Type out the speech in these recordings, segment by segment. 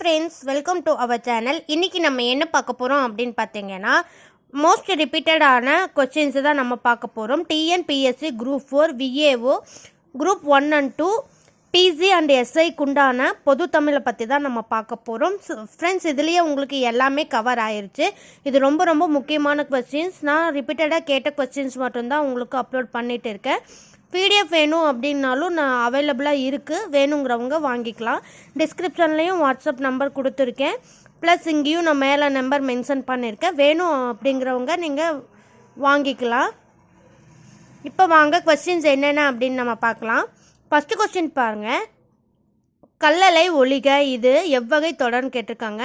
Friends welcome to our channel இன்றைக்கி நம்ம என்ன பார்க்க போகிறோம் அப்படின்னு பார்த்தீங்கன்னா மோஸ்ட் ரிப்பீட்டடான கொஸ்டின்ஸ் தான் நம்ம பார்க்க போகிறோம் TNPSC group four VAO group one and two PC and எஸ்ஐக்கு உண்டான பொது தமிழை பற்றி தான் நம்ம பார்க்க போகிறோம் ஃப்ரெண்ட்ஸ் இதுலேயே உங்களுக்கு எல்லாமே கவர் ஆயிடுச்சு இது ரொம்ப ரொம்ப முக்கியமான கொஸ்டின்ஸ் நான் ரிப்பீட்டடாக கேட்ட கொஸ்டின்ஸ் மட்டும்தான் உங்களுக்கு அப்லோட் பண்ணிட்டு இருக்கேன். பிடிஎஃப் வேணும் அப்படின்னாலும் நான் அவைலபிளாக இருக்குது வேணுங்கிறவங்க வாங்கிக்கலாம். டிஸ்கிரிப்ஷன்லேயும் வாட்ஸ்அப் நம்பர் கொடுத்துருக்கேன். ப்ளஸ் இங்கேயும் நான் மேலே நம்பர் மென்ஷன் பண்ணியிருக்கேன் வேணும் அப்படிங்கிறவங்க நீங்கள் வாங்கிக்கலாம். இப்போ வாங்க கொஸ்டின்ஸ் என்னென்ன அப்படின்னு நம்ம பார்க்கலாம். ஃபஸ்ட்டு கொஸ்டின் பாருங்கள் கல்லலை ஒளிக இது எவ்வகை தொடர்னு கேட்டிருக்காங்க.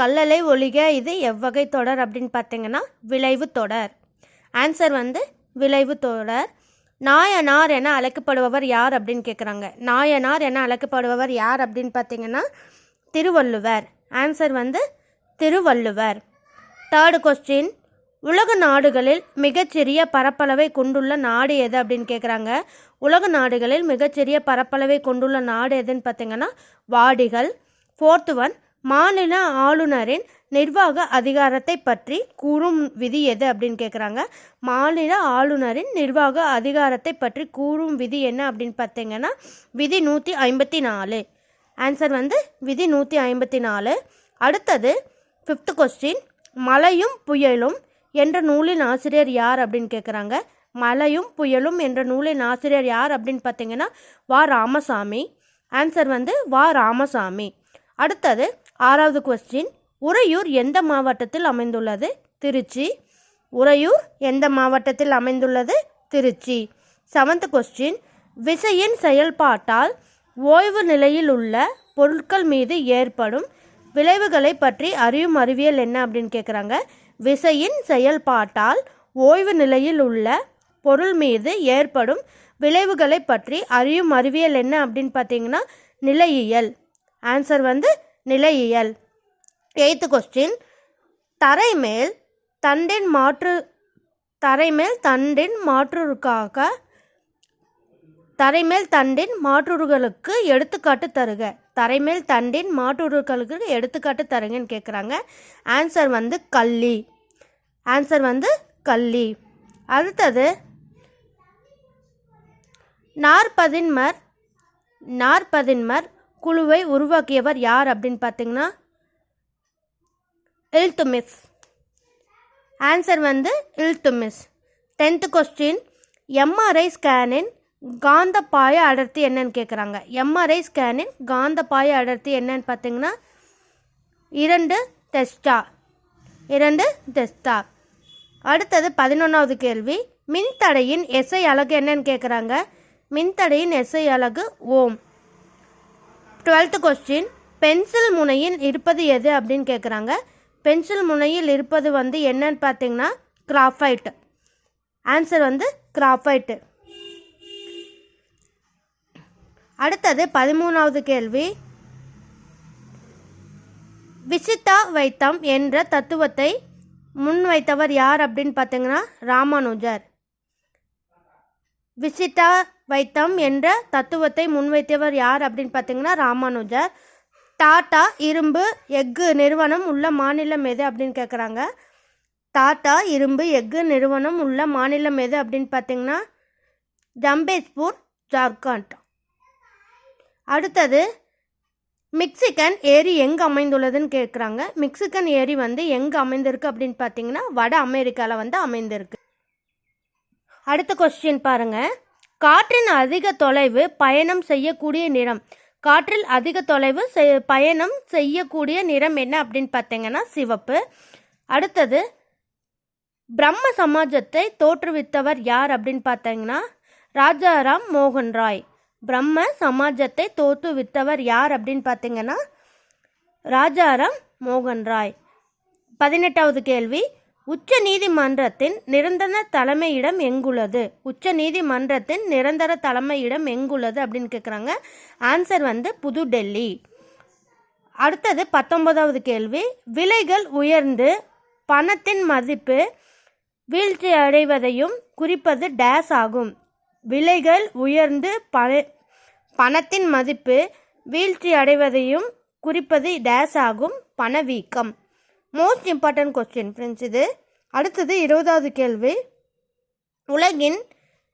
கல்லலை ஒளிக இது எவ்வகை தொடர் அப்படின்னு பார்த்தீங்கன்னா விளைவு தொடர். ஆன்சர் வந்து விளைவு தொடர். நாயனார் என அழைக்கப்படுபவர் யார் அப்படின்னு கேட்குறாங்க நாயனார் என அழைக்கப்படுபவர் யார் அப்படின்னு பார்த்தீங்கன்னா திருவள்ளுவர். ஆன்சர் வந்து திருவள்ளுவர். தேர்டு கொஸ்டின் உலக நாடுகளில் மிகச்சிறிய பரப்பளவை கொண்டுள்ள நாடு எது அப்படின்னு கேட்குறாங்க உலக நாடுகளில் மிகச்சிறிய பரப்பளவை கொண்டுள்ள நாடு எதுன்னு பார்த்தீங்கன்னா வாடிகள். ஃபோர்த்து ஒன் மாநில ஆளுநரின் நிர்வாக அதிகாரத்தை பற்றி கூறும் விதி எது அப்படின்னு கேட்குறாங்க மாநில ஆளுநரின் நிர்வாக அதிகாரத்தை பற்றி கூறும் விதி என்ன அப்படின்னு பார்த்தீங்கன்னா விதி நூற்றி ஐம்பத்தி நாலு ஆன்சர் வந்து விதி நூற்றி ஐம்பத்தி நாலு அடுத்தது ஃபிஃப்த் கொஸ்டின் மலையும் புயலும் என்ற நூலின் ஆசிரியர் யார் அப்படின்னு கேட்குறாங்க மலையும் புயலும் என்ற நூலின் ஆசிரியர் யார் அப்படின்னு பார்த்தீங்கன்னா வா ராமசாமி. ஆன்சர் வந்து வா ராமசாமி. அடுத்தது ஆறாவது கொஸ்டின் உறையூர் எந்த மாவட்டத்தில் அமைந்துள்ளது? திருச்சி. உறையூர் எந்த மாவட்டத்தில் அமைந்துள்ளது? திருச்சி. செவன்த் கொஸ்டின் விசையின் செயல்பாட்டால் ஓய்வு நிலையில் உள்ள பொருட்கள் மீது ஏற்படும் விளைவுகளை பற்றி அறியும் அறிவியல் என்ன அப்படின்னு கேட்குறாங்க விசையின் செயல்பாட்டால் ஓய்வு நிலையில் உள்ள பொருள் மீது ஏற்படும் விளைவுகளை பற்றி அறியும் அறிவியல் என்ன அப்படின்னு பார்த்தீங்கன்னா நிலையியல். ஆன்சர் வந்து நிலையியல். எய்த்து கொஸ்டின் தரை மேல் தண்டின் மாற்று தரைமேல் தண்டின் மாற்றுருக்காக தரைமேல் தண்டின் மாற்றுருகளுக்கு எடுத்துக்காட்டு தருக. தரைமேல் தண்டின் மாற்றுருக்களுக்கு எடுத்துக்காட்டு தருங்கன்னு கேட்குறாங்க ஆன்சர் வந்து கள்ளி. ஆன்சர் வந்து கள்ளி. அடுத்தது நாற்பதின்மர் நாற்பதின்மர் குழுவை உருவாக்கியவர் யார் அப்படின்னு பார்த்தீங்கன்னா இல்துமிஸ். ஆன்சர் வந்து இல்துமிஸ். டென்த்து கொஸ்டின் எம்ஆர்ஐ ஸ்கேனின் காந்த பாய அடர்த்தி என்னன்னு கேட்குறாங்க எம்ஆர்ஐ ஸ்கேனின் காந்த பாய அடர்த்தி என்னன்னு பார்த்தீங்கன்னா இரண்டு டெஸ்டா இரண்டு டெஸ்டா அடுத்தது பதினொன்றாவது கேள்வி. மின்தடையின் எஸ்ஐ அலகு என்னன்னு கேட்குறாங்க மின்தடையின் எஸ்ஐ அலகு ஓம். டுவெல்த்து கொஸ்டின் பென்சில் முனையில் இருப்பது எது அப்படின்னு கேட்குறாங்க பென்சில் முனையில் இருப்பது வந்து என்னன்னு பார்த்தீங்கன்னா கிராஃபைட் ஆன்சர் வந்து கிராஃபைட்டு. அடுத்தது பதிமூணாவது கேள்வி. விசித்தா வைத்தம் என்ற தத்துவத்தை முன்வைத்தவர் யார் அப்படின்னு பார்த்தீங்கன்னா ராமானுஜர். விசிட்டா வைத்தம் என்ற தத்துவத்தை முன்வைத்தவர் யார் அப்படின்னு பார்த்தீங்கன்னா ராமானுஜர். டாடா இரும்பு எஃகு நிறுவனம் உள்ள மாநிலம் எது அப்படின்னு கேட்குறாங்க டாடா இரும்பு எஃகு நிறுவனம் உள்ள மாநிலம் எது அப்படின்னு பார்த்தீங்கன்னா ஜம்பேஸ்பூர் ஜார்க்கண்ட். அடுத்தது மிக்சிகன் ஏரி எங்கே அமைந்துள்ளதுன்னு கேட்குறாங்க மிக்சிகன் ஏரி வந்து எங்கே அமைந்திருக்கு அப்படின்னு பார்த்தீங்கன்னா வட அமெரிக்காவில் வந்து அமைந்திருக்கு. அடுத்த கொஸ்டின் பாருங்கள் காற்றின் அதிக தொலைவு பயணம் செய்யக்கூடிய நிறம். காற்றில் அதிக தொலைவு பயணம் செய்யக்கூடிய நிறம் என்ன அப்படின்னு பார்த்தீங்கன்னா சிவப்பு. அடுத்தது பிரம்ம சமாஜத்தை தோற்றுவித்தவர் யார் அப்படின்னு பார்த்தீங்கன்னா ராஜாராம் மோகன் ராய். பிரம்ம சமாஜத்தை தோற்றுவித்தவர் யார் அப்படின்னு பார்த்தீங்கன்னா ராஜாராம் மோகன் ராய். பதினெட்டாவது கேள்வி உச்ச நீதிமன்றத்தின் நிரந்தர தலைமையிடம் எங்குள்ளது? உச்ச நீதிமன்றத்தின் நிரந்தர தலைமையிடம் எங்குள்ளது அப்படின்னு கேட்குறாங்க ஆன்சர் வந்து புதுடெல்லி. அடுத்தது பத்தொன்பதாவது கேள்வி. விலைகள் உயர்ந்து பணத்தின் மதிப்பு வீழ்ச்சி அடைவதையும் குறிப்பது டேஸ் ஆகும். விலைகள் உயர்ந்து பண பணத்தின் மதிப்பு வீழ்ச்சி அடைவதையும் குறிப்பது டேஸ் ஆகும். பணவீக்கம். மோஸ்ட் இம்பார்ட்டன்ட் கொஸ்டின் ஃப்ரெண்ட்ஸ் இது. அடுத்தது இருபதாவது கேள்வி. உலகின்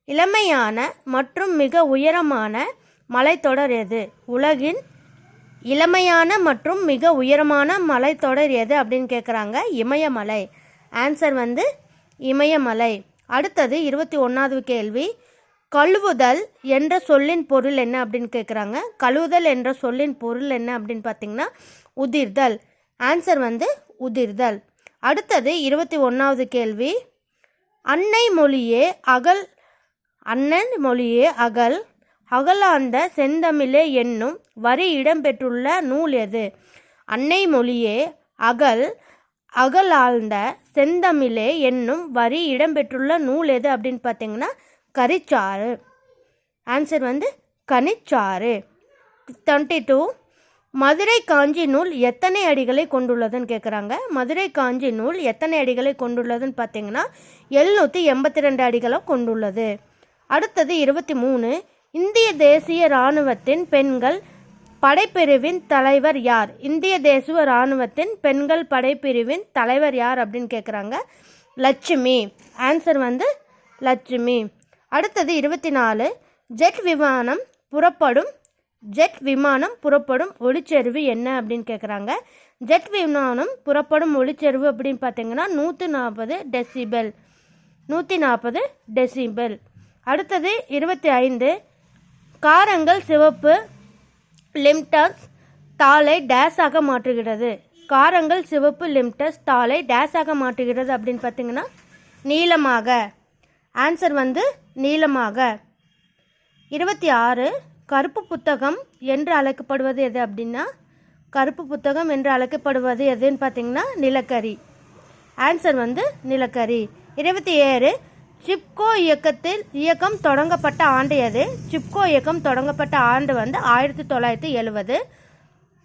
இளமையான மற்றும் மிக உயரமான மலைத்தொடர் எது? உலகின் இளமையான மற்றும் மிக உயரமான மலைத்தொடர் எது அப்படின்னு கேட்குறாங்க இமயமலை. ஆன்சர் வந்து இமயமலை. அடுத்தது இருபத்தி ஒன்றாவது கேள்வி. கழுவுதல் என்ற சொல்லின் பொருள் என்ன அப்படின்னு கேட்குறாங்க கழுவுதல் என்ற சொல்லின் பொருள் என்ன அப்படின்னு பார்த்தீங்கன்னா உதிர்தல். ஆன்சர் வந்து உதிர்தல். அடுத்தது இருபத்தி ஒன்றாவது கேள்வி. அன்னை மொழியே அகல் அண்ணன் மொழியே அகல். அகலாந்த செந்தமிழே என்னும் வரி இடம்பெற்றுள்ள நூல் எது? அன்னை மொழியே அகல் அகலாழ்ந்த செந்தமிழே என்னும் வரி இடம்பெற்றுள்ள நூல் எது அப்படின்னு பார்த்தீங்கன்னா கரிச்சாறு. ஆன்சர் வந்து கனிச்சாறு. டுவெண்ட்டி டூ மதுரை காஞ்சி நூல் எத்தனை அடிகளை கொண்டுள்ளதுன்னு கேட்குறாங்க மதுரை காஞ்சி நூல் எத்தனை அடிகளை கொண்டுள்ளதுன்னு பார்த்தீங்கன்னா எழுநூற்றி எண்பத்தி ரெண்டு அடிகளை கொண்டுள்ளது. அடுத்தது இருபத்தி மூணு இந்திய தேசிய இராணுவத்தின் பெண்கள் படைப்பிரிவின் தலைவர் யார்? இந்திய தேசிய இராணுவத்தின் பெண்கள் படைப்பிரிவின் தலைவர் யார் அப்படின்னு கேட்குறாங்க லட்சுமி. ஆன்சர் வந்து லட்சுமி. அடுத்தது இருபத்தி நாலு ஜெட் விமானம் புறப்படும் ஜெட் விமானம் புறப்படும் ஒளிச்சரிவு என்ன அப்படின்னு கேட்குறாங்க ஜெட் விமானம் புறப்படும் ஒளிச்சரிவு அப்படின்னு பார்த்தீங்கன்னா நூற்றி நாற்பது டெசிபெல். நூற்றி நாற்பது டெசிபெல். அடுத்தது இருபத்தி ஐந்து காரங்கள் சிவப்பு லிம்டஸ் தாளை டேஸாக மாற்றுகிறது. காரங்கள் சிவப்பு லிம்டஸ் தாளை டேஸாக மாற்றுகிறது அப்படின்னு பார்த்தீங்கன்னா நீளமாக. ஆன்சர் வந்து நீளமாக. இருபத்தி ஆறு கருப்பு புத்தகம் என்று அழைக்கப்படுவது எது அப்படின்னா கருப்பு புத்தகம் என்று அழைக்கப்படுவது எதுன்னு பார்த்தீங்கன்னா நிலக்கரி. ஆன்சர் வந்து நிலக்கரி. இருபத்தி ஏழு சிப்கோ இயக்கத்தில் இயக்கம் தொடங்கப்பட்ட ஆண்டு எது? சிப்கோ இயக்கம் தொடங்கப்பட்ட ஆண்டு வந்து ஆயிரத்தி தொள்ளாயிரத்தி எழுவது.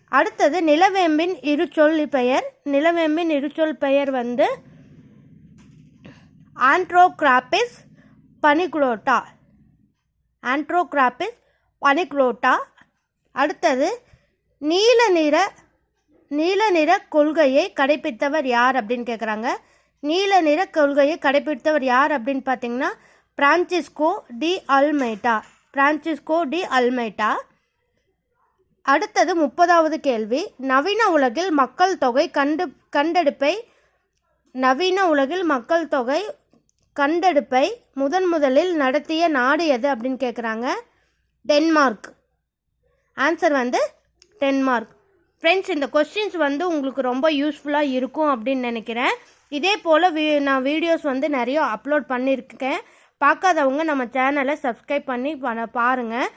அடுத்தது நிலவேம்பின் இருச்சொல் பெயர். நிலவேம்பின் இருச்சொல் பெயர் வந்து ஆண்ட்ரோகிராபிஸ் பனிகுளோட்டா ஆண்ட்ரோகிராபிஸ் பனிக்ளோட்டா அடுத்தது நீல நிற நீல நிற கொள்கையை கடைபிடித்தவர் யார் அப்படின்னு கேட்குறாங்க நீல நிற கொள்கையை கடைபிடித்தவர் யார் அப்படின்னு பார்த்தீங்கன்னா Francisco de Almeida Francisco de Almeida அடுத்தது முப்பதாவது கேள்வி நவீன உலகில் மக்கள் தொகை கண்டு கண்டெடுப்பை நவீன உலகில் மக்கள் தொகை கண்டெடுப்பை முதன் முதலில் நடத்திய நாடு எது அப்படின்னு கேட்குறாங்க டென்மார்க் ஆன்சர் வந்து டென்மார்க் ஃப்ரெண்ட்ஸ் இந்த கொஸ்டின்ஸ் வந்து உங்களுக்கு ரொம்ப யூஸ்ஃபுல்லாக இருக்கும் அப்படின்னு நினைக்கிறேன். இதே போல் வீ நான் வீடியோஸ் வந்து நிறைய அப்லோட் பண்ணியிருக்கேன். பார்க்காதவங்க நம்ம சேனலை சப்ஸ்கிரைப் பண்ணி பண்ண பாருங்கள்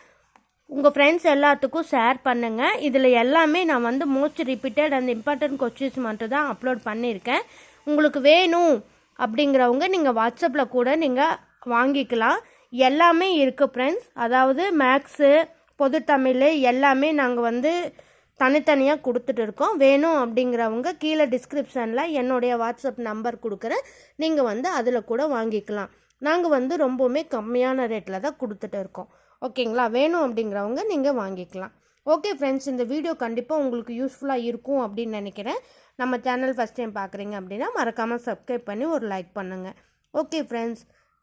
உங்கள் ஃப்ரெண்ட்ஸ் எல்லாத்துக்கும் ஷேர் பண்ணுங்கள் இதில் எல்லாமே நான் வந்து most repeated and important questions மட்டும் தான் அப்லோட் பண்ணியிருக்கேன். உங்களுக்கு வேணும் அப்படிங்கிறவங்க நீங்கள் வாட்ஸ்அப்பில் கூட நீங்கள் வாங்கிக்கலாம். எல்லாமே இருக்குது ஃப்ரெண்ட்ஸ் அதாவது மேக்ஸு பொது தமிழ் எல்லாமே நாங்கள் வந்து தனித்தனியாக கொடுத்துட்டு இருக்கோம். வேணும் அப்படிங்கிறவங்க கீழே டிஸ்கிரிப்ஷனில் என்னுடைய வாட்ஸ்அப் நம்பர் கொடுக்குறேன். நீங்கள் வந்து அதில் கூட வாங்கிக்கலாம். நாங்கள் வந்து ரொம்பவுமே கம்மியான ரேட்டில் தான் கொடுத்துட்டு இருக்கோம். ஓகேங்களா? வேணும் அப்படிங்கிறவங்க நீங்கள் வாங்கிக்கலாம். ஓகே ஃப்ரெண்ட்ஸ் இந்த வீடியோ கண்டிப்பாக உங்களுக்கு யூஸ்ஃபுல்லாக இருக்கும் அப்படின்னு நினைக்கிறேன். நம்ம சேனல் ஃபஸ்ட் டைம் பார்க்குறீங்க அப்படின்னா மறக்காமல் சப்ஸ்கிரைப் பண்ணி ஒரு லைக் பண்ணுங்கள் okay friends